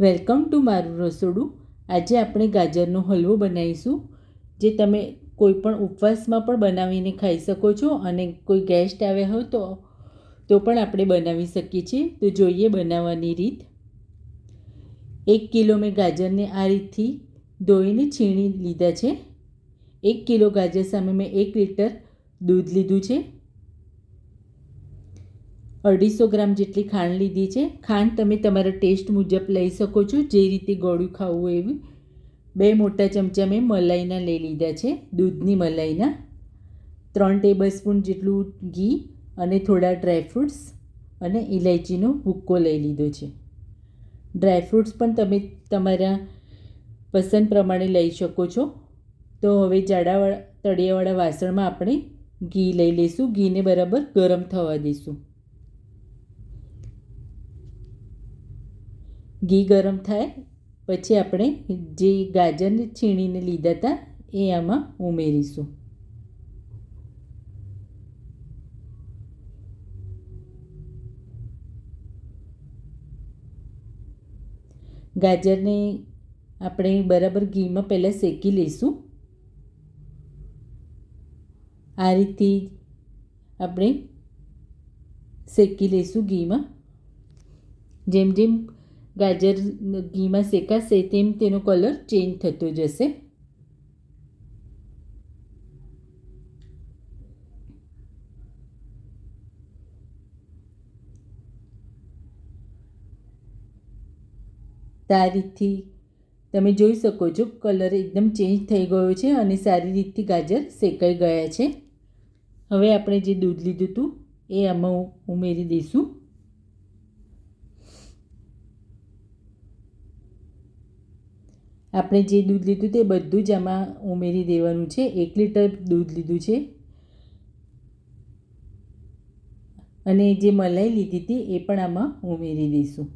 Welcome to મારું રસોડું. આજે આપણે ગાજરનો હલવો બનાવીશું, જે તમે કોઈ પણ ઉપવાસમાં પણ બનાવીને ખાઈ શકો છો અને કોઈ ગેસ્ટ આવ્યા હોય તો તો પણ આપણે બનાવી શકીએ છીએ. તો જોઈએ બનાવવાની રીત. એક કિલો મેં ગાજરને આ રીતથી ધોઈને છીણી લીધા છે. એક કિલો ગાજર સામે મેં એક લીટર દૂધ લીધું છે. અઢીસો ગ્રામ જેટલી ખાંડ લીધી છે. ખાંડ તમે તમારા ટેસ્ટ મુજબ લઈ શકો છો, જે રીતે ગળ્યું ખાવું એવું. બે મોટા ચમચા મેં મલાઈના લઈ લીધા છે, દૂધની મલાઈના. ત્રણ ટેબલ સ્પૂન જેટલું ઘી અને થોડા ડ્રાયફ્રૂટ્સ અને ઇલાયચીનો ભૂક્કો લઈ લીધો છે. ડ્રાયફ્રૂટ્સ પણ તમે તમારા પસંદ પ્રમાણે લઈ શકો છો. તો હવે જાડાવાળા, તળિયાવાળા વાસણમાં આપણે ઘી લઈ લઈશું. ઘીને બરાબર ગરમ થવા દઈશું. ઘી ગરમ થાય, પછી આપણે જે ગાજરને છીણીને લીધા હતા, એ આમાં ઉમેરીશું. ગાજરને આપણે બરાબર ઘીમાં પહેલાં શેકી લઈશું. આ રીતે આપણે શેકી લઈશું ઘીમાં. જેમ જેમ ગાજર, ઘીમાં શેકાશે તેમ તેનો કલર ચેન્જ થતો જશે. તારીખથી તમે જોઈ શકો છો કલર એકદમ ચેન્જ થઈ ગયો છે અને સારી રીતથી ગાજર શેકાઈ ગયા છે. હવે આપણે જે દૂધ લીધું હતું, એ આમાં ઉમેરી દઈશું. આપણે જે દૂધ લીધું તે બધું જ આમાં ઉમેરી દેવાનું છે. એક લીટર દૂધ લીધું છે. અને જે મલાઈ લીધી હતી એ પણ આમાં ઉમેરી દઈશું.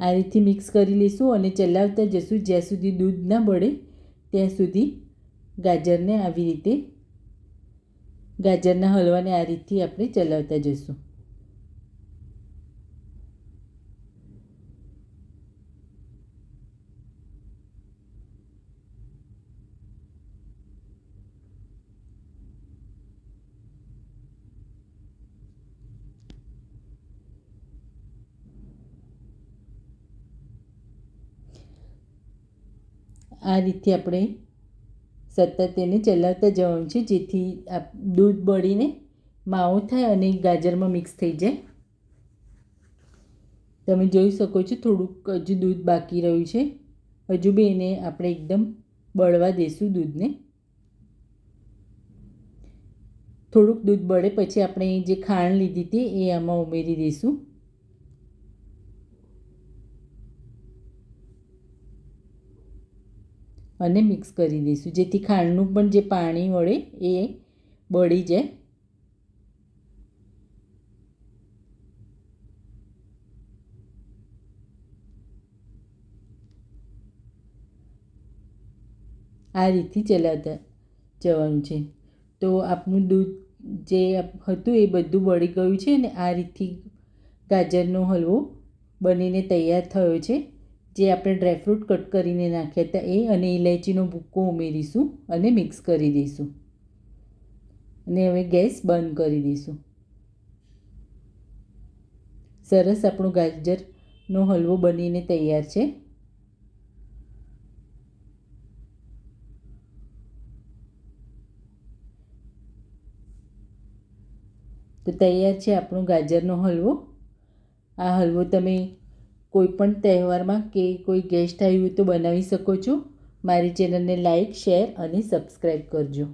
આ રીતથી મિક્સ કરી લઈશું અને ચલાવતા જશું. જ્યાં સુધી દૂધ ના બળે, ત્યાં સુધી ગાજરને આવી રીતે, ગાજરના હલવાને આ રીતથી આપણે ચલાવતા જઈશું આ રીતે આપણે સતત તેને ચલાવતા જવાનું છે, જેથી દૂધ બળીને માવો થાય અને ગાજરમાં મિક્સ થઈ જાય. તમે જોઈ શકો છો થોડુંક હજુ દૂધ બાકી રહ્યું છે. હજુ બી એને આપણે એકદમ બળવા દઈશું દૂધને. થોડુંક દૂધ બળે પછી આપણે જે ખાંડ લીધી હતી એ આમાં ઉમેરી દઈશું અને મિક્સ કરી દઈશું. જેથી ખાંડનું પણ જે પાણી વળે એ બળી જાય. આ રીતથી ચલાવતા જવાનું છે. તો આપણું દૂધ જે હતું એ બધું બળી ગયું છે અને આ રીતથી ગાજરનો હલવો બનીને તૈયાર થયો છે. જે આપણે ડ્રાયફ્રૂટ કટ કરીને નાખ્યા હતા એ અને ઇલાયચીનો ભૂક્કો ઉમેરીશું અને મિક્સ કરી દઈશું. અને હવે ગેસ બંધ કરી દઈશું. સરસ આપણો ગાજરનો હલવો બનીને તૈયાર છે. તો તૈયાર છે આપણો ગાજરનો હલવો. આ હલવો તમે કોઈ પણ તહેવારમાં કે કોઈ ગેસ્ટ આવ્યું હોય તો બનાવી શકો છો. મારી ચેનલને લાઇક શેર અને સબસ્ક્રાઈબ કરજો.